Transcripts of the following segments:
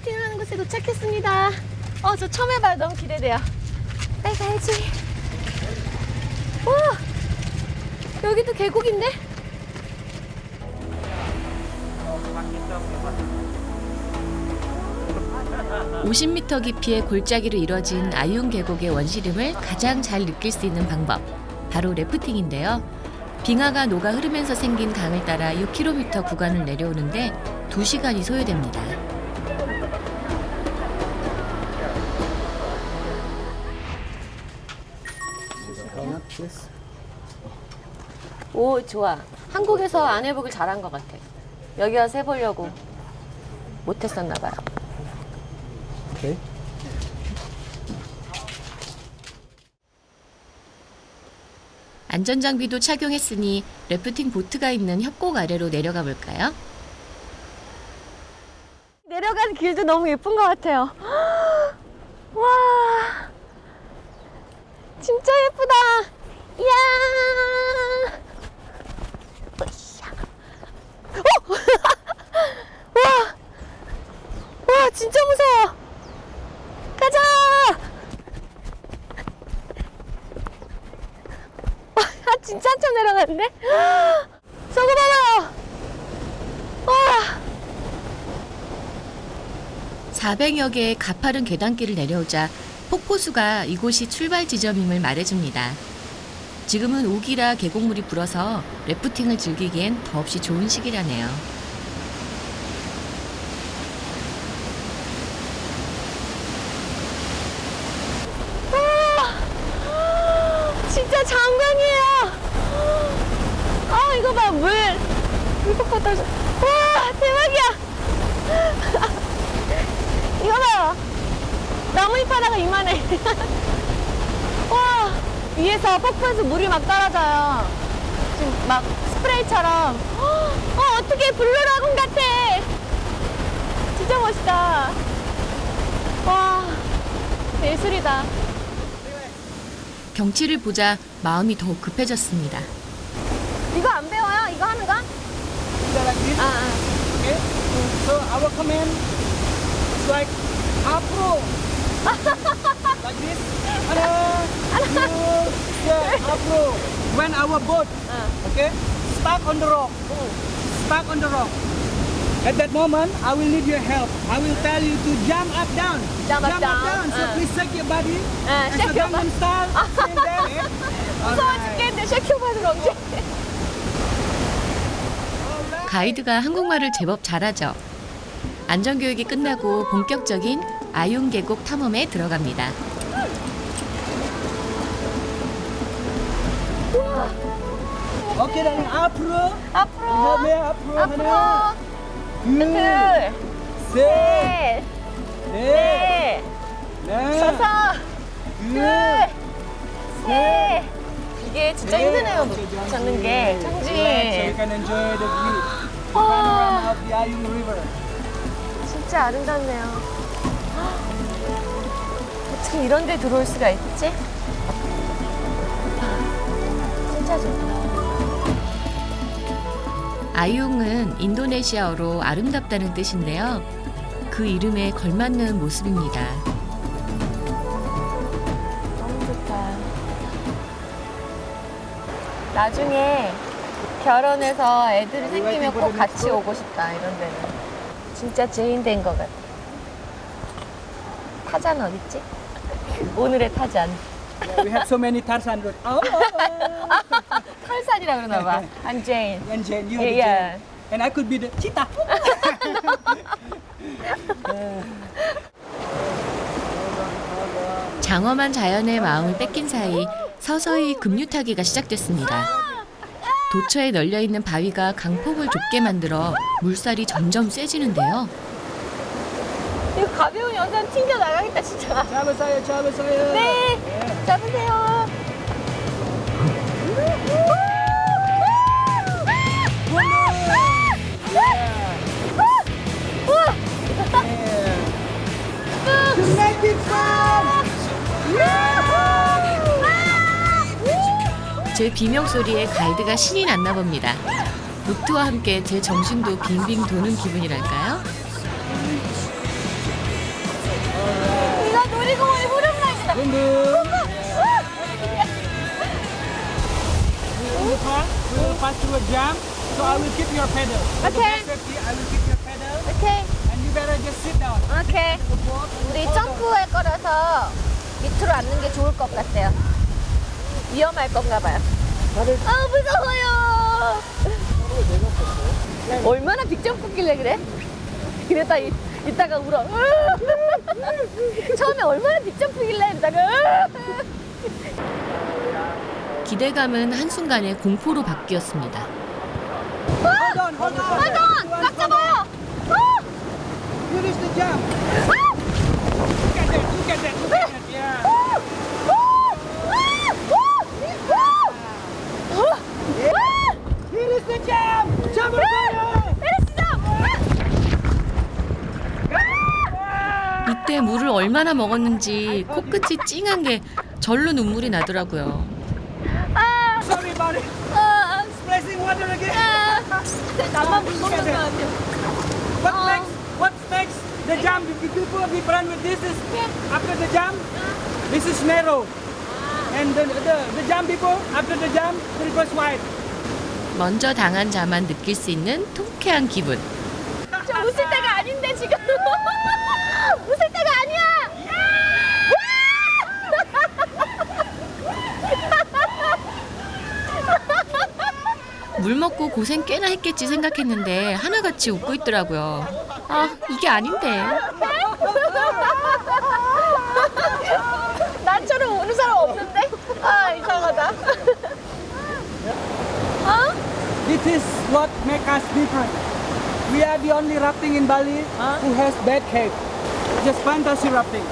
이제 래프팅 하는 곳에 도착했습니다. 어, 저 처음 해봐요. 너무 기대돼요. 빨리 가야지. 와! 여기도 계곡인데? 오십 미터 깊이의 골짜기로 이뤄진 아윤 계곡의 원시림을 가장 잘 느낄 수 있는 방법 바로 래프팅인데요. 빙하가 녹아 흐르면서 생긴 강을 따라 6km 구간을 내려오는데 2시간이 소요됩니다. 오, 좋아. 한국에서 안 해보길 잘한 것 같아. 여기 와서 해보려고 못했었나 봐요. Okay. 안전장비도 착용했으니 래프팅 보트가 있는 협곡 아래로 내려가 볼까요? 내려가는 길도 너무 예쁜 것 같아요. 와, 진짜 예쁘다. 이야. 으쌰. 어? 와, 와, 진짜 무서워. 가자. 와, 아, 진짜 한참 내려갔는데? 저거 봐봐요. 와. 400여 개의 가파른 계단길을 내려오자 폭포수가 이곳이 출발 지점임을 말해줍니다. 지금은 우기라 계곡물이 불어서 래프팅을 즐기기엔 더없이 좋은 시기라네요. 진짜 장관이에요. 봐 물. 물폭포 떨어져. 와 대박이야. 이거 봐요. 나뭇잎 하나가 이만해. 와 위에서 폭포에서 물이 막 떨어져요. 지금 막 스프레이처럼. 어 어떻게 블루라군 같아. 진짜 멋있다. 와 예술이다. 경치를 보자 마음이 더욱 급해졌습니다. 이거 안? the like this. Uh -uh. Okay. So our command is like Apro. like this. Hello. Hello. Yeah, Apro. When our boat, uh. okay, stuck on the rock, oh. stuck on the rock. At that moment, I will need your help. I will tell you to jump up, down. Jump, jump up, down. down. So uh. please shake your body. Uh, shake your body. Style. There. Eh? So right. again, shake your body. 가이드가 한국말을 제법 잘하죠. 안전교육이 끝나고 본격적인 아윤 계곡 탐험에 들어갑니다. Darling, apro. 앞으로. 앞으로 Two, 둘, 셋, 셋, 넷, 넷, 넷, 서서 둘. 이게 진짜 넷. 힘드네요. 걷는 게 the view. 와, Ayung River. 진짜 아름답네요. 어떻게 이런 데 들어올 수가 있지? 진짜 좋다. 아융은 인도네시아어로 아름답다는 뜻인데요. 그 이름에 걸맞는 모습입니다. 나중에 결혼해서 애들이 생기면 꼭 같이 오고 싶다, 이런 데는. 진짜 죄인 된 것 같아. 타잔 어딨지? 오늘의 타잔. We have so many Tarzan. Oh, oh, oh. 탈산이라 그러나 봐. 한제인. and Jane, you are the Yeah, yeah. Jane. And I could be the cheetah. 장엄한 자연의 마음을 뺏긴 사이 서서히 급류 타기가 시작됐습니다. 도처에 널려 있는 바위가 강폭을 좁게 만들어 물살이 점점 세지는데요. 이거 가벼운 여자는 튕겨 나가겠다, 진짜. 잡으세요, 잡으세요. 네. 잡으세요. 제 비명 소리에 가이드가 신이 났나 봅니다. 루트와 함께 제 정신도 빙빙 도는 기분이랄까요? 이거 놀이공원 호름라이드다. We will pass to a jam, so I will keep your pedal. For the Okay. best safety, I will keep your pedal, 오케이, and you better just sit down. 오케이. Walk, 우리 hold on. 점프할 거라서 밑으로 앉는 게 좋을 것 같아요. 위험할 건가 봐요. 아, 무서워요. 얼마나 빅점프길래 그래? 그랬다 이, 이따가 울어. 처음에 얼마나 빅점프길래 이따가 기대감은 한순간에 공포로 바뀌었습니다. 아, 꽉 잡아요. 아! You reach the jump. Look at that, look at that, look at that. Yeah. Here is the jump. Jump on fire. 이때 물을 얼마나 먹었는지 코끝이 찡한 게 절로 눈물이 나더라고요. Splashing water again. 나만 물 먹는 거 같아. What next? What next? The jump. If people be brand with this is after the jump. This is narrow. And the, the, the jump people after the jump it goes wide. 먼저 당한 자만 느낄 수 있는 통쾌한 기분. 저 웃을 때가 아닌데 지금. 웃을 때가 아니야. 물 먹고 고생 꽤나 했겠지 생각했는데 하나같이 웃고 있더라고요. 아, 이게 아닌데. 나처럼 우는 사람 없는데? 아 이상하다. 어? This is what make us different. We are the only rafting in Bali who has bed cave. Just fantasy rafting.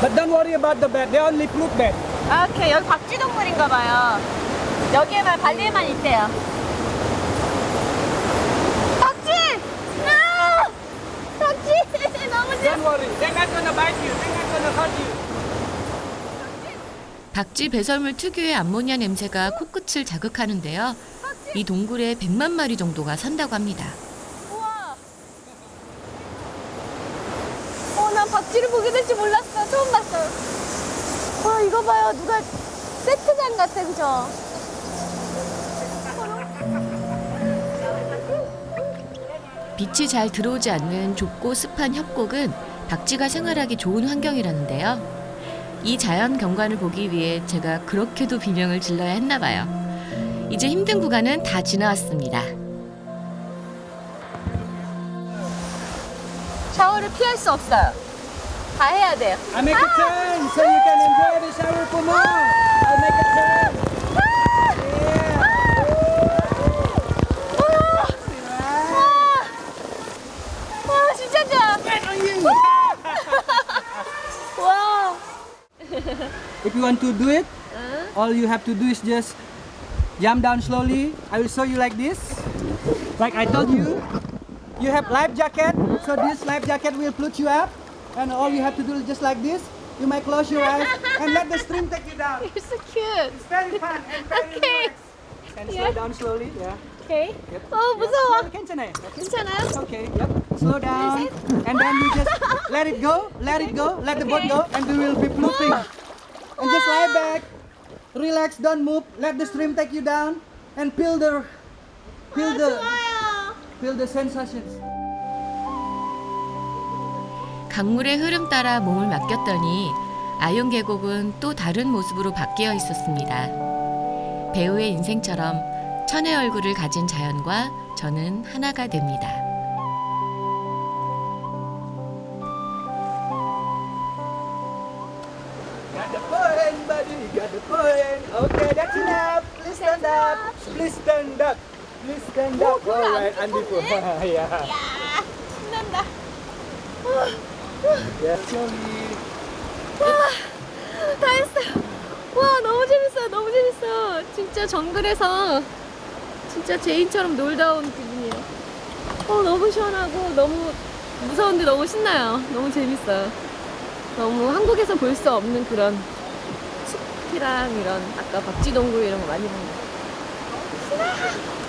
But don't worry about the bed. They only float bed. 아, 오케이 여기 박쥐동물인가 봐요. 여기에만 발리에만 있대요. 박쥐! 아! 박쥐! 너무 싫어. Don't worry. They're not gonna bite you. They're not gonna hurt you. 박쥐 배설물 특유의 암모니아 냄새가 코끝을 자극하는데요. 이 동굴에 100만 마리 정도가 산다고 합니다. 우와. 어, 난 박쥐를 보게 될 줄 몰랐어. 처음 봤어요. 와, 이거 봐요. 누가 세트장 같아, 그죠? 빛이 잘 들어오지 않는 좁고 습한 협곡은 박쥐가 생활하기 좋은 환경이라는데요. 이 자연 경관을 보기 위해 제가 그렇게도 비명을 질러야 했나 봐요. 이제 힘든 구간은 다 지나왔습니다. 샤워를 피할 수 없어요. 다 해야 돼요. I make a turn so you can enjoy the shower for more. I make a turn. 와, 진짜 좋아. On. 와. If you want to do it, all you have to do is just jump down slowly. I will show you like this. Like I told you, you have life jacket. So this life jacket will float you up. And all you have to do is just like this. You might close your eyes and let the stream take you down. You're so cute. It's very fun and very Okay. relaxed. And slow down slowly. Yeah. 오케이. Yep. 어, 무서워. Yep. 괜찮아요. 괜찮아요? Okay, yep. Slow down. And then you just let it go, let it go, let the boat go, and we will be floating. And just lie back. Relax, don't move. Let the stream take you down and feel the feel the feel the sensations. 강물의 흐름 따라 몸을 맡겼더니 아용 계곡은 또 다른 모습으로 바뀌어 있었습니다. 배우의 인생처럼 천의 얼굴을 가진 자연과 저는 하나가 됩니다. Got the buddy. Got the point. Okay, that's enough. Please stand up. Please stand up. Please stand up. All right, and before. yeah. 신난다. Yeah. Slowly. 다 했어요. 와, 너무 재밌어요. 너무 재밌어. 진짜 정글에서 진짜 제인처럼 놀다 온 기분이에요. 어, 너무 시원하고 너무 무서운데 너무 신나요. 너무 재밌어요. 너무 한국에서 볼 수 없는 그런 숲이랑 이런 아까 박쥐동굴 이런 거 많이 본것 같아요. 신나!